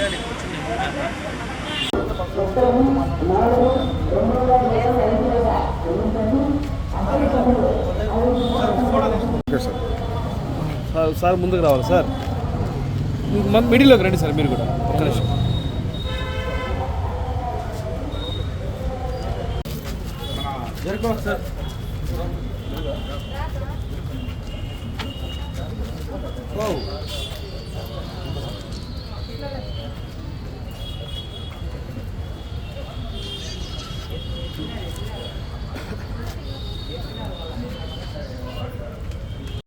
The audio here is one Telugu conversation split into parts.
చేయాలి కూర్చుని ఓకే సార్ సార్ సార్ ముందుకు రావాలి సార్ మ- మిడిల్లోకి రండి సార్ మీరు కూడా ఒక్క నిమిషం జరుకోవాలి సార్ ఓ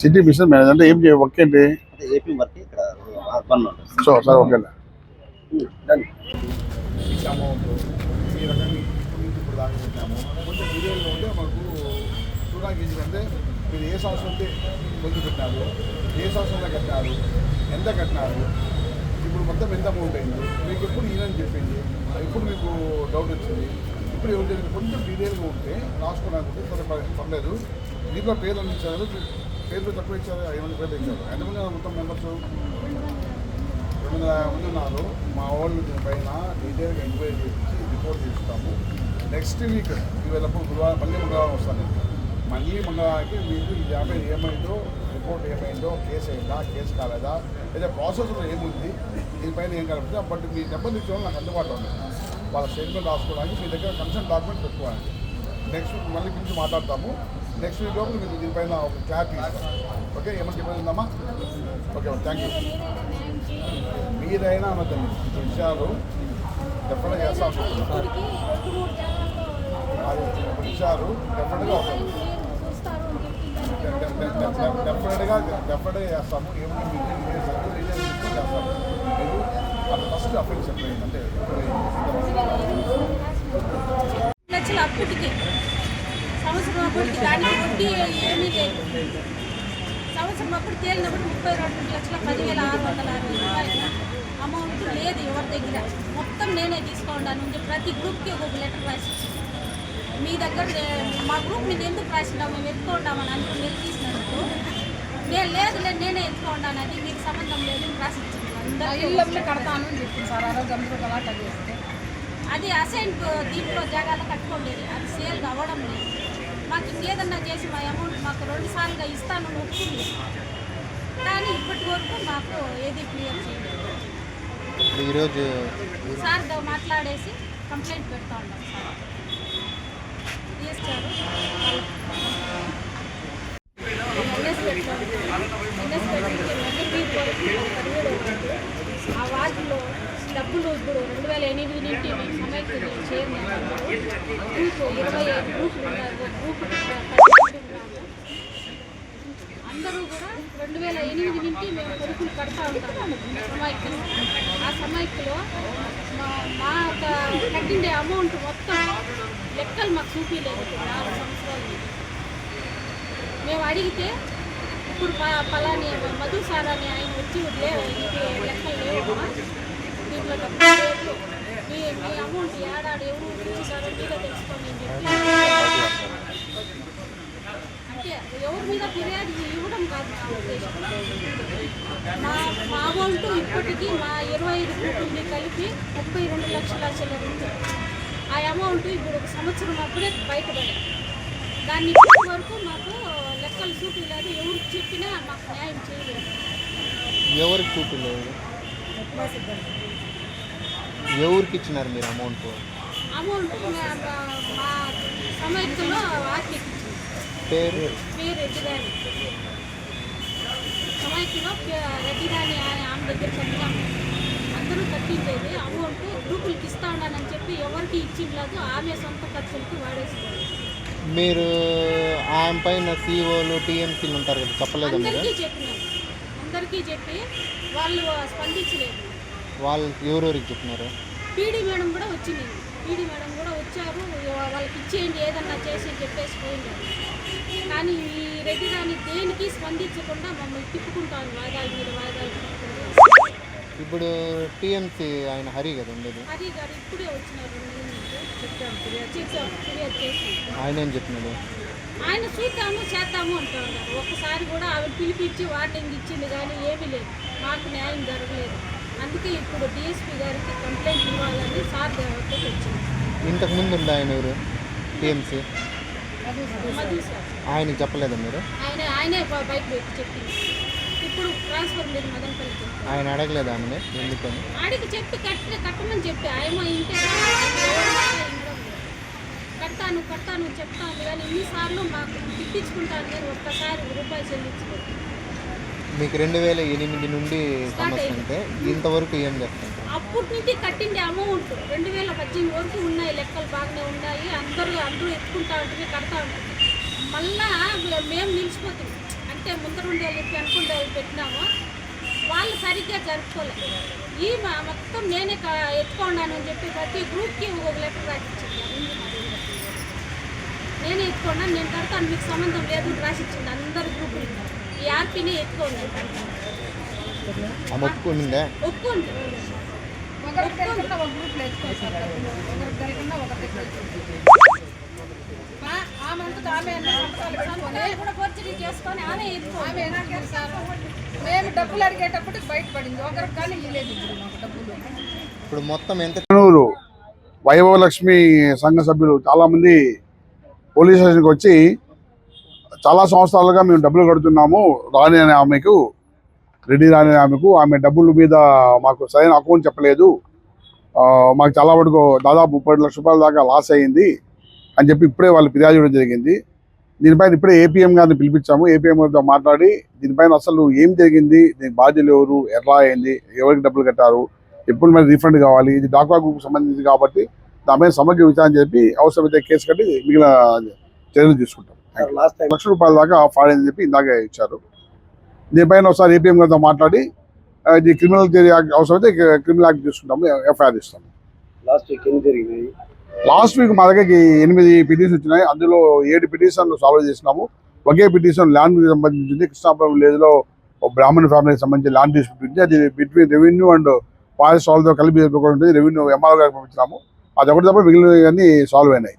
సిటీ బిజినెస్ మేనేజర్ అంటే ఏం చేయ వర్క్ ఏంటి? అంటే ఏపీ వరకు ఇక్కడ పనులు ఉంటుంది సో సార్ ఓకే మీరు ఏ సంవత్సరం ఉంటే ముందు పెట్టారు ఏ సంవత్సరంలో కట్టారు ఎంత కట్టినారు ఇప్పుడు మొత్తం ఎంత అమౌంట్ అయింది మీకు ఎప్పుడు ఈయనని చెప్పింది ఎప్పుడు మీకు డౌట్ వచ్చింది ఇప్పుడు ఎవరు జరిగింది కొంచెం డీటెయిల్గా ఉంటే రాసుకోవడానికి పర్- పర్లేదు. దీంట్లో పేర్లు అన్ని ఇచ్చారు. పేర్లు తక్కువ ఇచ్చారు ఐదు మంది పేర్లు ఇచ్చారు. ఎంతమంది మంది మొత్తం మెంబర్స్ రెండు వందల మంది ఉన్నారు. మా వాళ్ళు దీనిపైన డీటెయిల్గా ఎంక్వైరీ చేసి రిపోర్ట్ చేస్తాము. నెక్స్ట్ వీక్ ఈవేళప్పుడు గురువారం మళ్ళీ మంగళవారం వస్తాను మళ్ళీ మంగళవారానికి మీకు ఈ యాభై ఏమైందో రిపోర్ట్ ఏమైందో కేసు అయిందా కేసు కాలేదా లేదా ప్రాసెస్లో ఏముంది దీనిపైన ఏం కలుపుతుంది బట్ మీ నెంబర్ ఇచ్చిన నాకు అందుబాటులో ఉంది వాళ్ళ స్టేట్మెంట్ రాసుకోవడానికి మీ దగ్గర కన్సల్ట్ డాక్యుమెంట్ పెట్టుకోవాలి. నెక్స్ట్ వీక్ మళ్ళీ గురించి మాట్లాడతాము. నెక్స్ట్ వీక్ లోపల మీకు దీనిపైన ఒక క్లారిటీ ఓకే ఏమైనా చెప్పేది ఉందమ్మా? ఓకే థ్యాంక్ యూ మీరైనా అనొద్దండి విషయాలు డెఫినెట్గా చేస్తాం విషయాలు డెఫినెట్గా డెఫినెట్గా డెఫినెట్గా చేస్తాము ఏమైనా మీ ఇంటికి చేస్తాము మీరు అది ఫస్ట్ అఫెన్స్ అంటే అప్పుటికి. సంవత్సరం అప్పటికి దానికి వడ్డీ ఏమీ లేదు. సంవత్సరం అప్పుడు తేలినప్పుడు ముప్పై రెండు లక్షల పదివేల ఆరు వందల అరవై రూపాయలు అమౌంట్ లేదు ఎవరి దగ్గర. మొత్తం నేనే తీసుకున్నాను ప్రతి గ్రూప్కి ఒక్కొక్క లెటర్ రాసి. మీ దగ్గర మా గ్రూప్ నేను ఎందుకు రాసినాం మేము ఎత్తుకుంటామని అనుకుని మీరు తీసినందుకు నేను లేదులే నేనే ఎత్తుకుంటాను అది మీకు సంబంధం లేదు రాసి కడతాను అని చెప్పింది సార్. చేస్తే అది అసైన్ దీంట్లో జాగాలో కట్టుకోలేదు. అది సేల్ అవ్వడం లేదు. మాకు ఇంకేదన్నా చేసి మా అమౌంట్ మాకు రెండు సార్లుగా ఇస్తాను ఒప్పుకుంది కానీ ఇప్పటి వరకు మాకు ఏది క్లియర్ చేయలేదు ఈరోజు సార్తో మాట్లాడేసి కంప్లైంట్ పెడతా ఉన్నాం సార్ ఎన్ఎస్ ఎన్ఎస్ పెట్టి ఆ వార్డులో డబ్బులు ఇప్పుడు రెండు వేల ఎనిమిది నుండి మేము సమైక్య చైర్మన్ గ్రూప్ ఇరవై ఐదు గ్రూపులు ఉన్నారు. గ్రూప్ అందరూ కూడా రెండు వేల ఎనిమిది నుండి మేము కొడుకులు కడతా ఉంటాము. సమైక్యలో ఆ సమైక్యలో మా యొక్క కట్టిండే అమౌంట్ మొత్తం లెక్కలు మాకు చూపించలేదు. నాలుగు సంవత్సరాలు. మేము అడిగితే ఇప్పుడు ప- పలాని మధు సార్ అని ఆయన వచ్చి లేవు లెక్కలు లేవు దీంట్లో మీ మీ అమౌంట్ ఏడాడు ఎవరు ఇచ్చినారో మీరే తెలుసుకోండి అని చెప్పి. అంటే ఎవరి మీద ఫిర్యాదు ఇవ్వడం కాదు నా ఉద్దేశం. మా మా అమౌంట్ ఇప్పటికీ మా ఇరవై ఐదు గ్రూపుల్ని కలిపి ముప్పై రెండు లక్షల చిల్లర ఆ అమౌంట్ ఇప్పుడు ఒక సంవత్సరం అప్పుడే బయటపడింది. దాన్ని ఇప్పటి వరకు మాకు లెక్కలు చూపించలేదు ఎవరికి చెప్పినా మాకు న్యాయం చేయలేదు. ఎవరికి చూపలేదు? ఎవరికి ఇచ్చినారు మీరు అమౌంట్? అమౌంట్ మా- మా- సమైక్యలో ఆర్టీకి ఇచ్చింది పేరు? పేరు రెడ్డిరాణి. సమైక్యలో రెడ్డిరాణి ఆమె దగ్గర చదివాము. అందరూ కట్టించేది అమౌంట్ గ్రూపులకి ఇస్తా ఉన్నానని చెప్పి ఎవరికి ఇచ్చిండలేదు ఆమె సొంత ఖర్చులకి వాడేసుకోవాలి మీరు ఆయన పైన సీఓలు టీఎంసీలు ఉంటారు కదా చెప్పలేదా మీరు? అందరికీ చెప్పి వాళ్ళు స్పందించలేదు. వాళ్ళు ఎవరెవరికి చెప్పినారు? పీడీ మేడం కూడా వచ్చింది. పీడీ మేడం కూడా వచ్చారు. వాళ్ళకి ఇచ్చేయండి ఏదన్నా చేసి చెప్పేసి పోయింది. కానీ ఈ రెడ్డి రాని దేనికి స్పందించకుండా మమ్మల్ని తిప్పుకుంటాను వాయిదాల మీద వాయిదాలు. ఇప్పుడు టీఎంసీ ఆయన హరి కదా ఉండేది. ఆయన ఏం చెప్పినాడు? ఆయన చూద్దాము చేద్దాము అంటూ ఉన్నారు ఒక్కసారి కూడా ఆవిడ పిలిపించి వార్నింగ్ ఇచ్చింది కానీ ఏమీ లేదు. మాకు న్యాయం జరగలేదు. అందుకే ఇప్పుడు డిఎస్పీ గారికి కంప్లైంట్ ఇవ్వాలని సార్ దగ్గరికి వచ్చింది. ఇంతకు ముందు ఉండే ఆయన ఎవరు టీఎంసీ? ఆయనకి చెప్పలేదా మీరు? ఆయన ఆయనే బ- బైక్ పెట్టి చెప్పింది. ఇప్పుడు ట్రాన్స్ఫర్ లేదు మదనపల్లికి ఆయన అడగలేదా ఆమెని ఎందుకని? ఆడికి చెప్పి కట్టి కట్టమని చెప్పి. ఆయమ ఇంటే. కడతాను కడతాను చెప్తాను కానీ ఇన్నిసార్లు మాకు తిప్పించుకుంటాను నేను. ఒక్కసారి రూపాయలు చెల్లించుకోండి మీకు రెండు వేల ఎనిమిది నుండి సమస్య అంటే ఇంతవరకు ఏం చెప్తారు? అప్పటి నుంచి కట్టిండే అమౌంట్ రెండు వేల పద్దెనిమిది వరకు ఉన్నాయి. లెక్కలు బాగానే ఉన్నాయి. అందరూ అందరూ ఎత్తుకుంటా ఉంటుంది కడతా ఉంటుంది మళ్ళా మేము నిలిచిపోతుంది అంటే ముందర ఉండే వాళ్ళకి అనుకుంటే పెట్టినాము వాళ్ళు సరిగ్గా జరుపుకోలేదు ఈ మా- మొత్తం నేనే క- ఎత్తుకున్నాను అని చెప్పి ప్రతి గ్రూప్కి ఒక లెటర్ రాసిచ్చింది. నేనే ఎత్తుకున్నాను నేను కడతాను మీకు సంబంధం లేదు అని రాసిచ్చింది అందరి గ్రూపులు ఈ ఆర్పీని ఎత్తుకోండి ఒప్పుకుందా. ఒప్పుకోండి ఒకరికి తెలియకుండా ఒక గ్రూప్లో ఎత్తుకోండి సార్ డబ్బులు. ఒకరికి తెలియకుండా ఒకరికి మేము డబ్బులు అడిగేటప్పుడు బయటపడింది. ఒకరికి కానీ ఇవ్వలేదు ఇప్పుడు మాకు డబ్బులు. ఇప్పుడు మొత్తం ఎంత చెన్నూరు వైభవ లక్ష్మి సంఘ సభ్యులు చాలామంది పోలీస్ స్టేషన్కి వచ్చి చాలా సంవత్సరాలుగా మేము డబ్బులు కడుతున్నాము. రాణి అనే ఆమెకు రెడ్డి రాణి అనే ఆమెకు ఆమె డబ్బుల మీద మాకు సరైన అకౌంట్ చెప్పలేదు. ఆ, మాకు చాలా వరకు దాదాపు ముప్పై లక్షల రూపాయల దాకా లాస్ అయ్యింది అని చెప్పి ఇప్పుడే వాళ్ళు ఫిర్యాదు చేయడం జరిగింది. దీనిపైన ఇప్పుడే ఏపీఎం గారిని పిలిపించాము. ఏపీఎం గారితో మాట్లాడి దీనిపైన అసలు ఏం జరిగింది? దీని బాధ్యులు ఎవరు? ఎట్లా అయింది? ఎవరికి డబ్బులు కట్టారు? ఎప్పుడు మరి రీఫండ్ కావాలి? ఇది డాక్వా గ్రూప్ సంబంధించి కాబట్టి దాని మీద సమగ్ర విచారణ చెప్పి అవసరమైతే కేసు కట్టి మిగిలిన చర్యలు తీసుకుంటాం. లక్ష రూపాయల దాకా ఫాడ్ అని చెప్పి ఇందాక ఇచ్చారు. దీనిపైన ఒకసారి ఏపీఎం గారితో మాట్లాడి ఇది క్రిమినల్ అవసరమైతే క్రిమినల్ యాక్ట్ తీసుకుంటాము ఎఫ్ఐఆర్ ఇస్తాము. లాస్ట్ వీక్ ఎన్ని జరిగినాయి లాస్ట్ వీక్ మా దగ్గరికి ఎనిమిది పిటిషన్ వచ్చినాయి. అందులో ఏడు పిటిషన్లు సాల్వ్ చేసినాము. ఒకే పిటిషన్ ల్యాండ్ సంబంధించింది. కృష్ణాపురం విలేజ్లో బ్రాహ్మణ ఫ్యామిలీకి సంబంధించి ల్యాండ్ డిస్ప్యూట్ ఉంది. అది బిట్వీన్ రెవెన్యూ అండ్ ఫారెస్ట్ వాళ్ళతో కలిపి ఉంటుంది రెవెన్యూ ఎంఆర్ఓ గారికి పంపించినాము అది ఒకటి తప్ప మిగిలినవన్నీ సాల్వ్ అయినాయి.